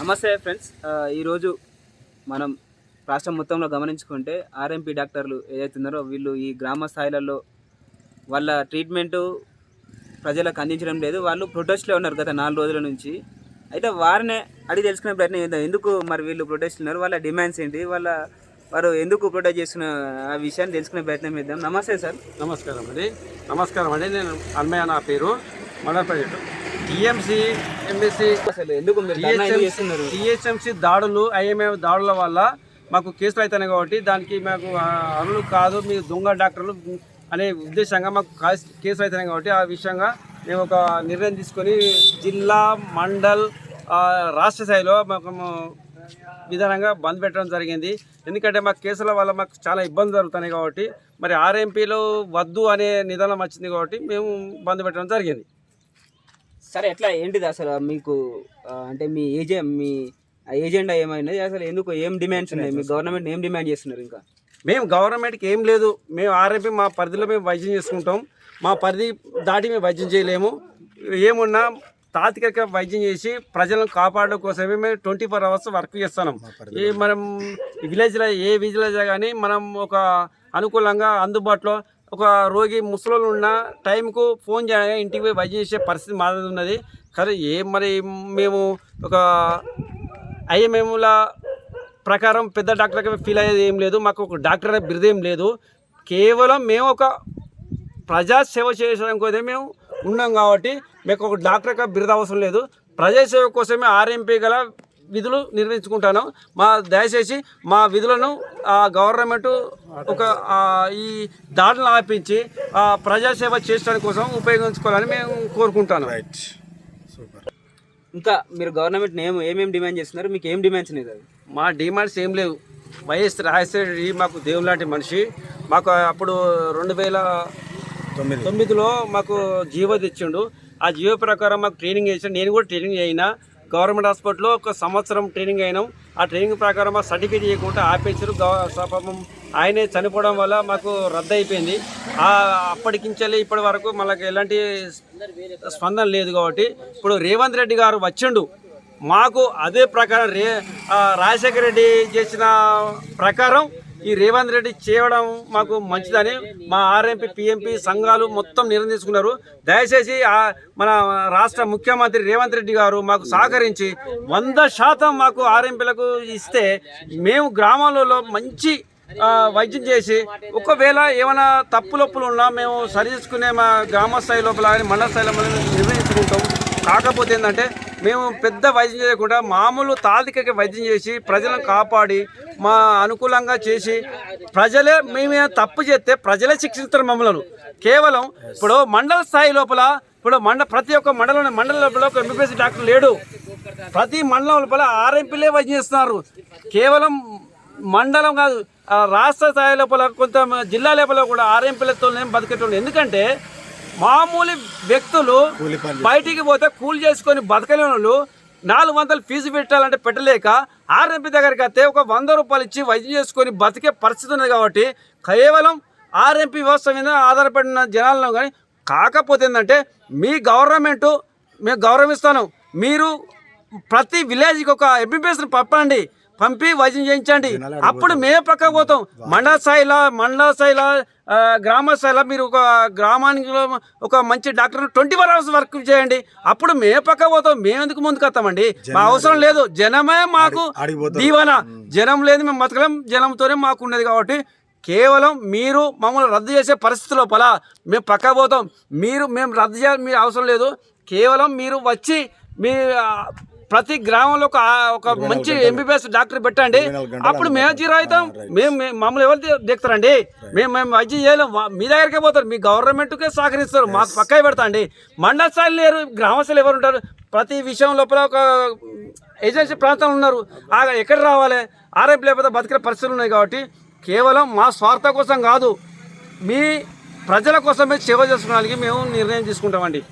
నమస్తే ఫ్రెండ్స్. ఈరోజు మనం రాష్ట్రం మొత్తంలో గమనించుకుంటే ఆర్ఎంపీ డాక్టర్లు ఏదైతున్నారో వీళ్ళు ఈ గ్రామ స్థాయిలలో వాళ్ళ ట్రీట్మెంటు ప్రజలకు అందించడం లేదు. వాళ్ళు ప్రొటెస్ట్లో ఉన్నారు గత నాలుగు రోజుల నుంచి. అయితే వారినే అడిగి తెలుసుకునే ప్రయత్నం చేద్దాం. ఎందుకు మరి వీళ్ళు ప్రొటెస్ట్ ఉన్నారు? వాళ్ళ డిమాండ్స్ ఏంటి? వాళ్ళ వారు ఎందుకు ప్రొటెస్ట్ చేస్తున్న ఆ విషయాన్ని తెలుసుకునే ప్రయత్నం చేద్దాం. నమస్తే సార్. నమస్కారం అండి. నమస్కారం అండి. నేను అన్మయ్య నా పేరు. మండలపల్లి టీఎంసీ ఎంఎస్సి అసలు ఎందుకు మీరు ధర్నా ఎందుకు చేస్తున్నారు? టీహెచ్ఎంసీ దాడులు ఐఎంఏ దాడుల వల్ల మాకు కేసులు అవుతున్నాయి కాబట్టి దానికి మాకు ఆ, అరులు కాదు మీ దొంగ డాక్టర్లు అనే ఉద్దేశంగా మాకు కాస్- కేసులు అవుతున్నాయి కాబట్టి ఆ విషయంగా మేము ఒక నిర్ణయం తీసుకొని జిల్లా మండల్ రాష్ట్ర స్థాయిలో మాకు విధానంగా బంద్ పెట్టడం జరిగింది. ఎందుకంటే మా కేసుల వల్ల మాకు చాలా ఇబ్బంది జరుగుతున్నాయి కాబట్టి మరి ఆర్ఎంపీలో వద్దు అనే నిదానం వచ్చింది కాబట్టి మేము బంద్ పెట్టడం జరిగింది. సరే ఎట్లా ఏంటిది అసలు మీకు అంటే మీ ఏజెంట్ మీ ఏజెండా ఏమైనది అసలు ఎందుకు ఏం డిమాండ్స్ ఉన్నాయి? మీ గవర్నమెంట్ ఏం డిమాండ్ చేస్తున్నారు ఇంకా? మేము గవర్నమెంట్కి ఏం లేదు. మేము ఆర్ఎంపీ మా పరిధిలో మేము వైద్యం చేసుకుంటాం. మా పరిధి దాటి మేము వైద్యం చేయలేము. ఏమున్నా తాత్కాలిక వైద్యం చేసి ప్రజలను కాపాడడం కోసమే మేము ట్వంటీ ఫోర్ అవర్స్ వర్క్ చేస్తున్నాం. ఈ మనం విలేజ్లో ఏ విలేజ్లో కానీ మనం ఒక అనుకూలంగా అందుబాటులో ఒక రోగి ముసలోళ్ళు ఉన్న టైంకు ఫోన్ చేయగా ఇంటికి పోయి వైద్యం చేసే పరిస్థితి మాది ఉన్నది. కానీ ఏ మరి మేము ఒక ఐఎంఎంల ప్రకారం పెద్ద డాక్టర్కి ఫీల్ అయ్యేది ఏం లేదు. మాకు ఒక డాక్టర్ అనే బిరుదేం లేదు. కేవలం మేము ఒక ప్రజాసేవ సేవ చేయడానికి కోసం మేము ఉన్నాం కాబట్టి మీకు ఒక డాక్టర్గా బిరుదు అవసరం లేదు. ప్రజాసేవ కోసమే ఆర్ఎంపీ గల విధులు నిర్వహించుకుంటాను. మా దయచేసి మా విధులను ఆ, గవర్నమెంట్ ఒక ఆ, ఈ దాడులను ఆపించి ఆ, ప్రజాసేవ చేయడానికి కోసం ఉపయోగించుకోవాలని మేము కోరుకుంటాను. ఇంకా మీరు గవర్నమెంట్ ఏం ఏమేమి డిమాండ్ చేస్తున్నారు? మీకు ఏం డిమాండ్స్ ఉన్నాయి? అది మా డిమాండ్స్ ఏం లేవు. వైఎస్ రాజశేఖర రెడ్డి మాకు దేవుని లాంటి మనిషి. మాకు అప్పుడు రెండు వేల తొమ్మిదిలో మాకు జీవో తెచ్చిండు. ఆ జీవో ప్రకారం మాకు ట్రైనింగ్ చేసాడు నేను కూడా ట్రైనింగ్ అయినా. గవర్నమెంట్ హాస్పిటల్లో ఒక సంవత్సరం ట్రైనింగ్ అయినాం. ఆ ట్రైనింగ్ ప్రకారం మా సర్టిఫికేట్ ఇవ్వకుండా ఆపేసారు పాపం ఆయనే చనిపోవడం వల్ల మాకు రద్దు అయిపోయింది ఆ ఇప్పటి వరకు మనకు ఎలాంటి స్పందన లేదు కాబట్టి ఇప్పుడు రేవంత్ రెడ్డి గారు వచ్చిండు. మాకు అదే ప్రకారం రే రాజశేఖర రెడ్డి చేసిన ప్రకారం ఈ రేవంత్ రెడ్డి చేయడం మాకు మంచిదని మా ఆర్ఎంపీ పిఎంపీ సంఘాలు మొత్తం నిర్ణయం తీసుకున్నారు. దయచేసి మన రాష్ట్ర ముఖ్యమంత్రి రేవంత్ రెడ్డి గారు మాకు సహకరించి వంద శాతం మాకు ఆర్ఎంపీలకు ఇస్తే మేము గ్రామాలలో మంచి వైద్యం చేసి ఒకవేళ ఏమైనా తప్పులొప్పులు ఉన్నా మేము సరి చేసుకునే మా గ్రామ స్థాయి లోపల కానీ మండల స్థాయిలో నిర్ణయించుకుంటాం. కాకపోతే ఏంటంటే మేము పెద్ద వైద్యం చేయకుండా మామూలు తాత్విక వైద్యం చేసి ప్రజలను కాపాడి మా అనుకూలంగా చేసి ప్రజలే మేమే తప్పు చేస్తే ప్రజలే శిక్షిస్తారు మమ్మల్ని. కేవలం ఇప్పుడు మండల స్థాయి లోపల ఇప్పుడు మండ ప్రతి ఒక్క మండలం మండల లోపల ఒక ఎంబీబీఎస్ డాక్టర్ లేడు. ప్రతి మండలం లోపల ఆర్ఎంపీలే వైద్యం చేస్తున్నారు. కేవలం మండలం కాదు రాష్ట్ర స్థాయి లోపల కొంత జిల్లా లోపల కూడా ఆర్ఎంపీలతో బతికేటోళ్ళు. ఎందుకంటే మామూలు వ్యక్తులు బయటికి పోతే కూలి చేసుకొని బతకలేని వాళ్ళు నాలుగు వందలు ఫీజు పెట్టాలంటే పెట్టలేక ఆర్ఎంపీ దగ్గరికి వస్తే ఒక వంద రూపాయలు ఇచ్చి వైద్యం చేసుకొని బతికే పరిస్థితి ఉంది కాబట్టి కేవలం ఆర్ఎంపీ వ్యవస్థ మీద ఆధారపడిన జనాలను కానీ కాకపోతే ఏంటంటే మీ గవర్నమెంటు మేము గౌరవిస్తాను. మీరు ప్రతి విలేజ్కి ఒక ఎంబీబీఎస్ని పంపండి. పంపి వైద్యం చేయించండి. అప్పుడు మేము పక్కకు పోతాం. మండల స్థాయిలో మండల స్థాయిలో గ్రామ స్థాయిలో మీరు ఒక గ్రామానికి ఒక మంచి doctor twenty four hours work చేయండి. అప్పుడు మేము పక్క పోతాం. మేము ఎందుకు ముందుకు వస్తామండి? మా అవసరం లేదు. జనమే మాకు దీవెన. జనం లేదు మేము బతకలేం. జనంతోనే మాకు ఉన్నది కాబట్టి కేవలం మీరు మమ్మల్ని రద్దు చేసే పరిస్థితి లోపల మేము పక్క పోతాం. మీరు మేము రద్దు చేయాలి మీరు అవసరం లేదు. కేవలం మీరు వచ్చి మీ ప్రతి గ్రామంలో ఒక ఒక మంచి ఎంబీబీఎస్ డాక్టర్ పెట్టండి. అప్పుడు మేము జీరో అవుతాం మేము మేము- మమ్మల్ని ఎవరు దిగుతారండి మేము మేము వైద్యం చేయలేం మీ దగ్గరికే పోతారు. మీ గవర్నమెంట్కే సహకరిస్తారు. మాకు పక్కా పెడతా అండి మండల స్థాయిలో లేరు. గ్రామ స్థాయిలో ఎవరు ఉంటారు? ప్రతి విషయం లోపల ఒక ఏజెన్సీ ప్రాంతంలో ఉన్నారు. ఆ ఎక్కడ రావాలి? ఆర్ఎంపీ లేకపోతే బతికే పరిస్థితులు ఉన్నాయి కాబట్టి కేవలం మా స్వార్థ కోసం కాదు. మీ ప్రజల కోసమే సేవ చేసుకోవడానికి మేము నిర్ణయం తీసుకుంటామండి.